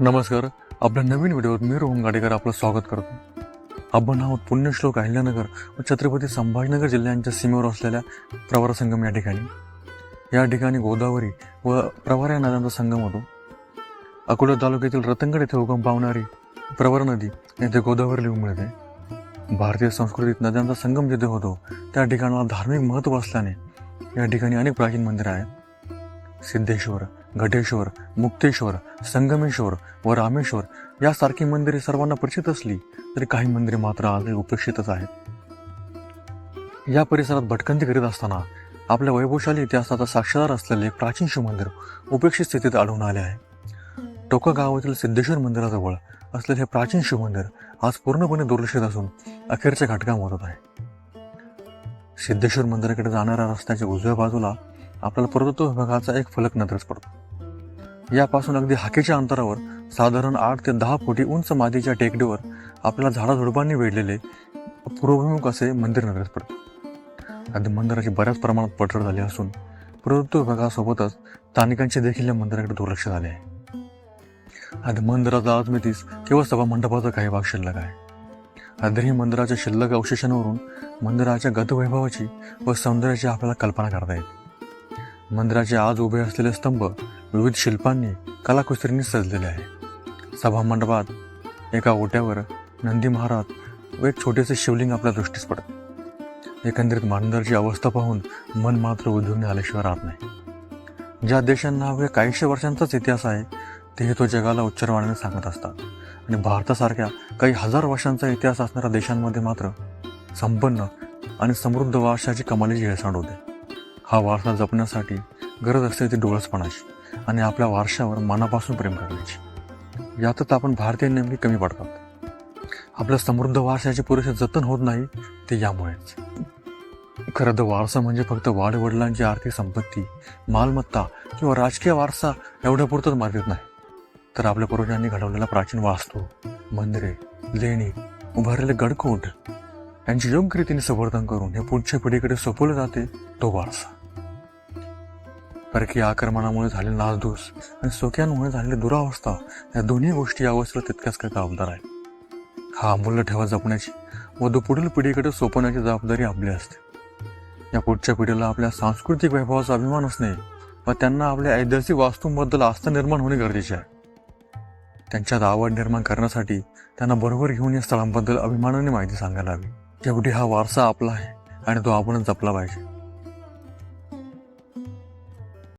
नमस्कार. आपल्या नवीन व्हिडिओवर मी रोहन गाडेकर आपलं स्वागत करतो. आपण आहोत पुण्यश्लोक अहिल्यानगर व छत्रपती संभाजीनगर जिल्ह्यांच्या सीमेवर असलेल्या प्रवरा संगम या ठिकाणी. या ठिकाणी गोदावरी व प्रवरा या नद्यांचा संगम होतो. अकोला तालुक्यातील रतनगड येथे उगम पावणारी प्रवरा नदी येथे गोदावरी लिहून मिळते. भारतीय संस्कृतीत नद्यांचा संगम जिथे होतो त्या ठिकाणाला धार्मिक महत्त्व असल्याने या ठिकाणी अनेक प्राचीन मंदिरं आहेत. सिद्धेश्वर घटेश्वर मुक्तेश्वर संगमेश्वर व रामेश्वर यासारखी मंदिरे सर्वांना परिचित असली तरी काही मंदिरे मात्र आजही उपेक्षितच आहेत. या परिसरात भटकंती करीत असताना आपल्या वैभवशाली इतिहासाचा साक्षीदार असलेले एक प्राचीन शिवमंदिर उपेक्षित स्थितीत आढळून आले आहे. टोका गावातील सिद्धेश्वर मंदिराजवळ असलेले हे प्राचीन शिवमंदिर आज पूर्णपणे दुर्लक्षित असून अखेरच्या घटका मोडत आहे. सिद्धेश्वर मंदिराकडे जाणाऱ्या रस्त्याच्या उजव्या बाजूला आपल्याला पुरातत्व विभागाचा एक फलक नजरेस पडतो. यापासून अगदी हाकेच्या अंतरावर साधारण आठ ते दहा फुटी उंच मातीच्या टेकडीवर आपल्याला झाडाझुडपांनी वेढलेले पूर्वभिमुख असे मंदिर नजरेस पडते. आता मंदिराची बऱ्याच प्रमाणात पडझड झाली असून पुरातत्व विभागासोबतच स्थानिकांचे देखील या मंदिराकडे दुर्लक्ष झाले आहे. आता मंदिराचा आजमितीस केवळ सभा मंडपाचा काही भाग शिल्लक आहे. आदरही मंदिराच्या शिल्लक अवशेषांवरून मंदिराच्या गतवैभवाची व सौंदर्याची आपल्याला कल्पना करता येते. मंदिराचे आज उभे असलेले स्तंभ विविध शिल्पांनी कलाकुसरींनी सजलेले आहे. सभामंडपात एका ओट्यावर नंदी महाराज व एक छोटेसे शिवलिंग आपल्या दृष्टीस पडत. एकंदरीत मंदिराची अवस्था पाहून मन मात्र उद्योगने आल्याशिवाय राहत नाही. ज्या देशांना अवघ्या काहीशे वर्षांचाच इतिहास आहे ते तो जगाला उच्चारवाण्याने सांगत असतात. आणि भारतासारख्या काही हजार वर्षांचा इतिहास असणाऱ्या देशांमध्ये मात्र संपन्न आणि समृद्ध वारशाची कमालीची हेळसांड होते. हा वारसा जपण्यासाठी गरज असते ती डोळसपणाची. आणि आपल्या वारशावर मनापासून प्रेम करण्याची. यातच आपण भारतीय नेमके कमी पडतात. आपल्या समृद्ध वारशाचे पुरेसे जतन होत नाही ते यामुळेच. खरं तर वारसा म्हणजे फक्त वाडवडिलांची आर्थिक संपत्ती मालमत्ता किंवा राजकीय वारसा एवढ्यापुरतंच मर्यादित नाही. तर आपल्या पूर्वजांनी घडवलेला प्राचीन वास्तू मंदिरे लेणी उभारलेले गडकोट यांची योग्य रीतीने संवर्धन करून हे पुढच्या पिढीकडे सोपवले जाते तो वारसा. परकीय आक्रमणामुळे झालेले नासधूस आणि सोक्यांमुळे झालेली दुरावस्था या दोन्ही गोष्टी या अवस्थेला तितक्याच काही जबाबदार आहे. हा अमूल्य ठेवा जपण्याची व तो पुढील पिढीकडे सोपवण्याची जबाबदारी आपली असते. या पुढच्या पिढीला आपल्या सांस्कृतिक वैभवाचा अभिमान असणे व त्यांना आपल्या ऐतिहासिक वास्तूंबद्दल आस्था निर्माण होणे गरजेचे आहे. त्यांच्यात आवड निर्माण करण्यासाठी त्यांना बरोबर घेऊन या स्थळांबद्दल अभिमानाने माहिती सांगायला हवी. शेवटी हा वारसा आपला आहे आणि तो आपणच जपला पाहिजे.